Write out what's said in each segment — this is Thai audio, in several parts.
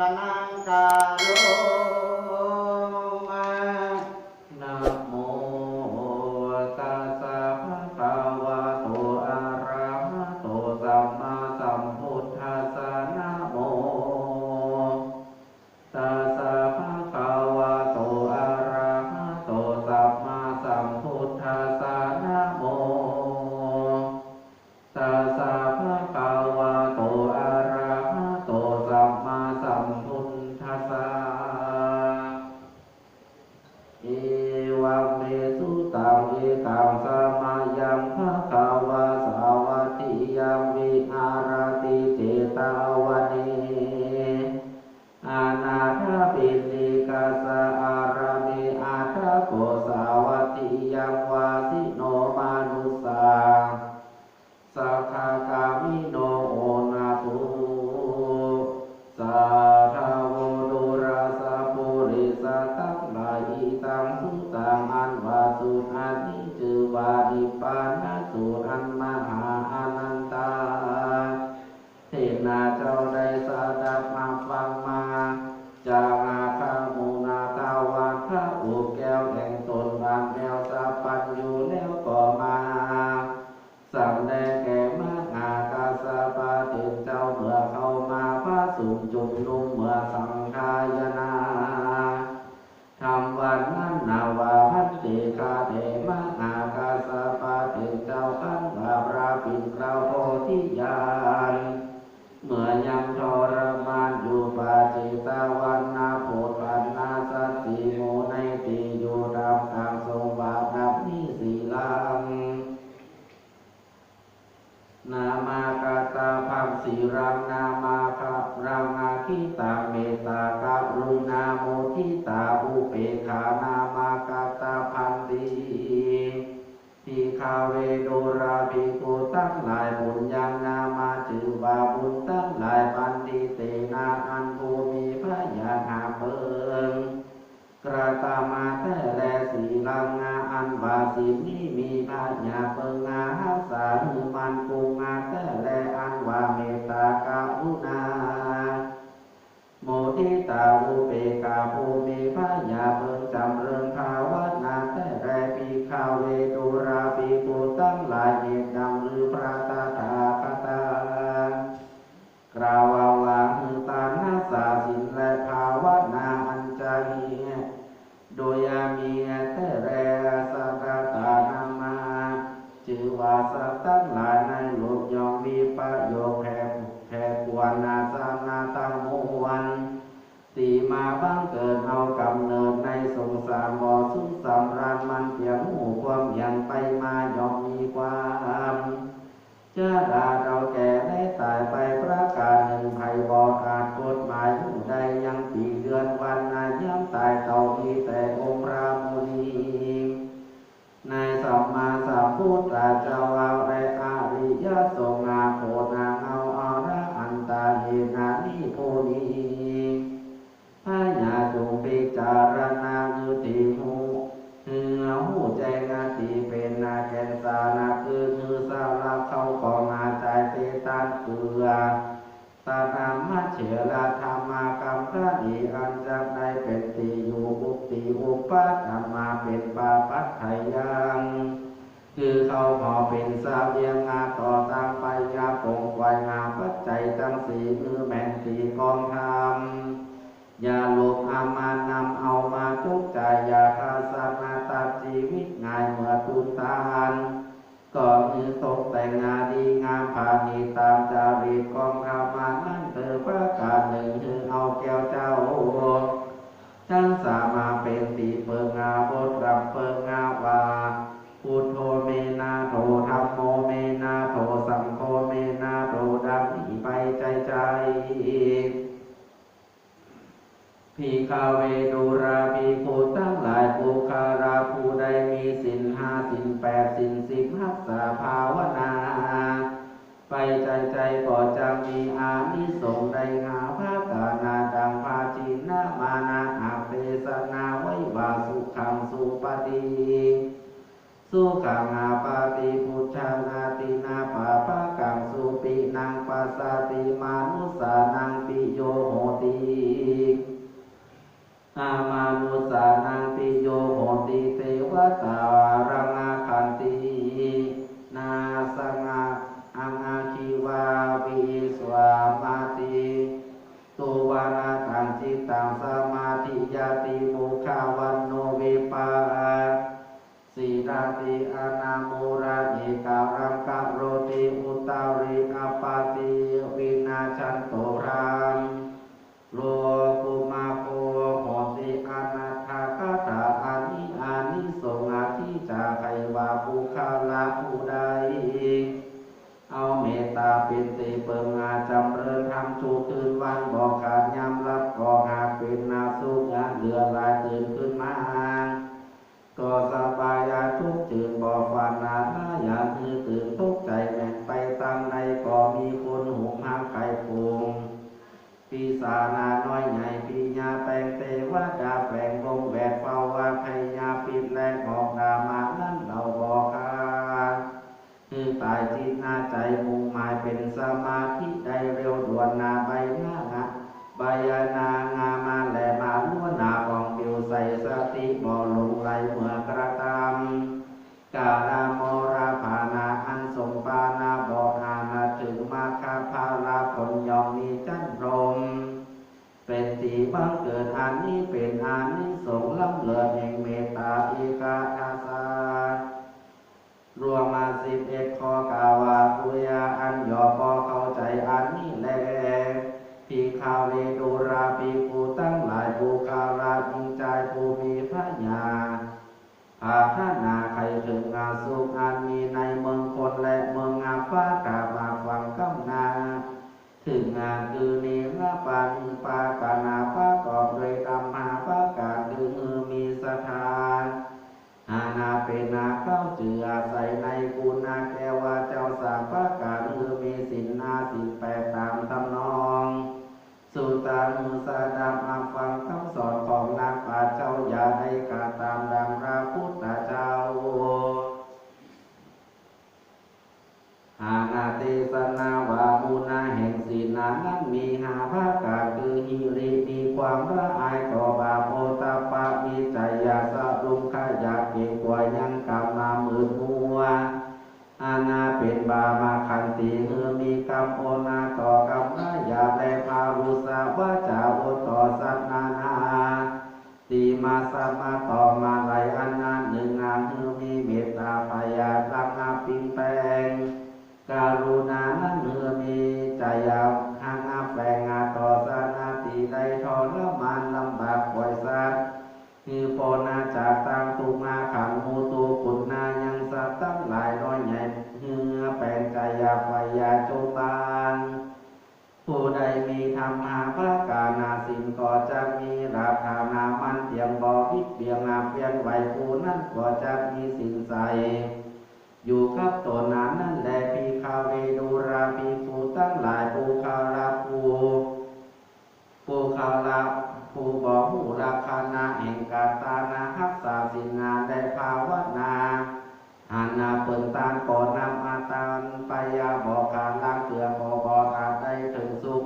सनङ्कारो อเข้ามาพระสุงจุมนุมเมื่อสังขายนาทำวันนั้นนาวาพันติคาเทมหากาสะปาเถิดเจ้าขันวาปราปินกราโพธิญาณเมื่อย งสีรังนามาคารังอาคิตาเมตตากาลุณาโมทิตาอุเปขานามากาตาพันตีทีคาเวโดราภิกุตั้งหลายบุญยังนามาจือว่าบุญตั้งหลายปันติเตนาอันภูมิพระยาหาเบิงกระตามาแต่แลสีลังงาอันบาสินี้มีพาญาเปิงงาหาสาหือมันกูงาแต่แลอันวา สีมือแม่นสีกองทำอย่าหลบอามานำเอามาทุกข์ใจอย่าคาสนาตัดชีวิตง่ายเมื่อตุนตานก็คือตกแต่งงานดีงามผานีตามจารีตกองข้าวมานั่นเธอประการหนึ่งคือเอาแก้วเจ้าทั้งสามาเป็นตีเปิงงาบทรำเปิงง คาเวดุราพีภูตั้งหลายภูคาราผู้ใดมีสินห้าสินแปดสินสิบรักษาภาวนา ไปใจใจก็จะมีอานิสงส์ไดงาภาตานาดังภาจินามานาอาเปสนาไว้วาสุขังสุปฏิสุขังอาปาติพุทธานาตินาปาปะกังสุปินังปัสสติมานุสานังปิโยโหติ อามานุสานังติโยโหติเทวตารังคันตินาสังอาอังอาคิวาวิสวามาติตุวานาตังจิตตังสมาธิยาติมุขาวันโนวิปาสีราติอนาโมราเอการ งเกิดอันนี้เป็นอานิสงส์ล้ำเลิศแห่งเมตตาเอกาทาสารวมมาสิบเอ็ดข้อกาวาปุยาอันยอพอเข้าใจอันนี้แลพีขาวเลดูราปีกูตั้งหลายปูคาราจิงใจปูมีพระญาอาทานาใครถึงอาสุขอันมีในเมืองคนและเมืองอาฟ้ากามาฟังกำนา ถึงงานคือเน ปันปากานาปากอบด้วยธรรมาปากาคือมือมีสถานอาณาเป็นนาเข้าเจืออาศัยในกุณาแกว่าเจ้าสามประการคือมีสินนาสินแปดตามทำนอง สุตานุสาดามาฟังคำสอนของนักปราชญ์เจ้าอย่าได้การตามดังพระพุทธเจ้าอา ผู้นั้นก็จะมีสินใสอยู่กับตนนั้นนั่นแหละปีคาเวดูราปีภูตั้งหลายปูคาราภูปูคาราภูบอกหูราคานาแห่งกาตานาฮักษาสินนาได้ภาวนาหานาเปินตานก่อนนำอาตานไปยาบอกขาลางเกลือพอบอกอาจได้ถึงสุข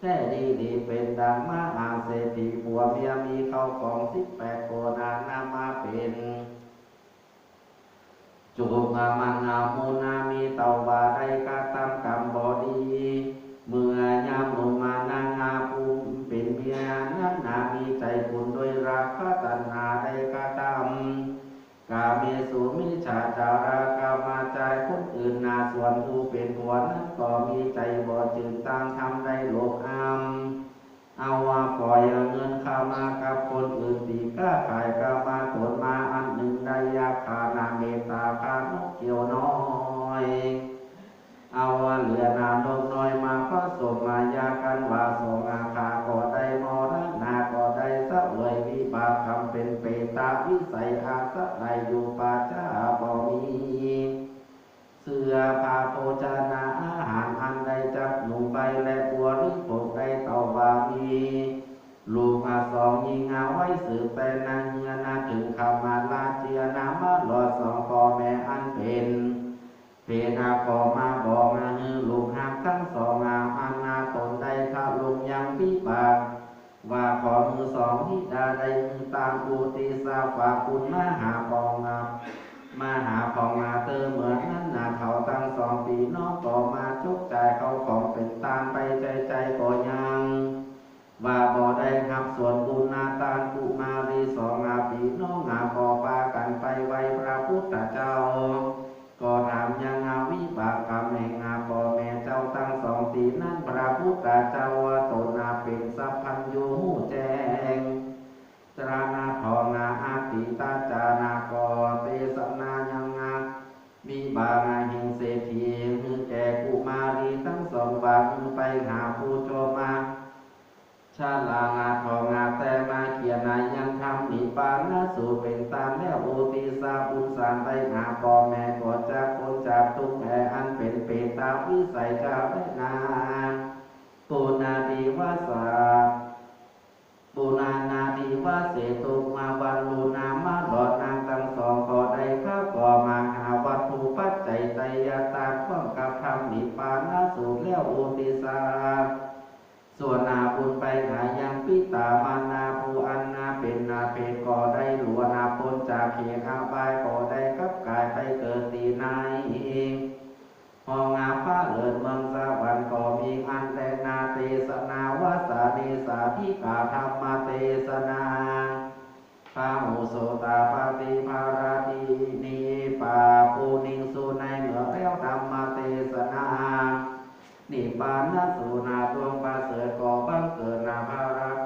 แท้ดีดีเป็นดังมาอาเศรษฐีผัวเมียมีเข้ากองสิบแปดโกนานามาเป็น จุกามังอามูนามีเตาบาได้กาตามกรรมบอดีเมื่อยามลงมานางอาภูมิเป็นเมียนั้นนามีใจคุณด้วยราคะตัณหาได้กาตามกาเมสุมิฉาจารากามาใจคนอื่นนาส่วนผู้เป็นผัวนั้นก็มีใจบ่จืดตามทำได้โลกอามเอาว่าปล่อยเอาเงินเข้ามากับคนอื่นตีกล้าขายก็มาตนมา มาลาเจียนามาหลอสองพ่อแม่อันเป็นเพนาพอมาบอกมาฮือลูกหักทั้งสองอาอันนาตนได้ทะลุงยังพิบากว่าขอมือสองที่ดาได้มือตามปูติสาฝากคุณมาหาปองงามาหาของมาเติมเหมือนนั้นนาเขาตั้งสองปีน้องต่อมาชุกใจเขาของเป็นตามไปใจใจก็ยัง ว่าบ่ได้ครับส่วนบุญนาตานกุมารีสองอาปีน้องอาปอปากันไปไว้พระพุทธเจ้า ปานนาสูเป็นตามแล้วโอติสาบุญสารไปหาพ่อแม่ก่อจากคนจากทุกแห่อันเป็นเปตามวิสัยจาได้นาปุนาดีวาสาปุนานาดีวาเสตุมาวันลูนามาหลอดนางทั้งสองก็ได้ข้าก่อมาหาวัตถุปัจจัยไตยาตาข้องกับธรรมนิพพานาสูแล้วโอติสาส่วนนาบุญไปหายังปิตามานา เป็นนาเพก่อได้หลวนาพ้นจากเขียงอาบายก่อได้กับกายไปเกิดตีนายเองห้องอาฟ้าเลิศเมืองสวรรค์ก็มีอันแลนาเตสนาวาสาเนสาธิกาธรรมเตสนาพาหุโสตาปาติภาราตินีปาปูนิงสุในเหนือแล้วธรรมเตสนานิพพานสูนาดวงประเสริฐก่อบังเกิดนาภาระแก่บ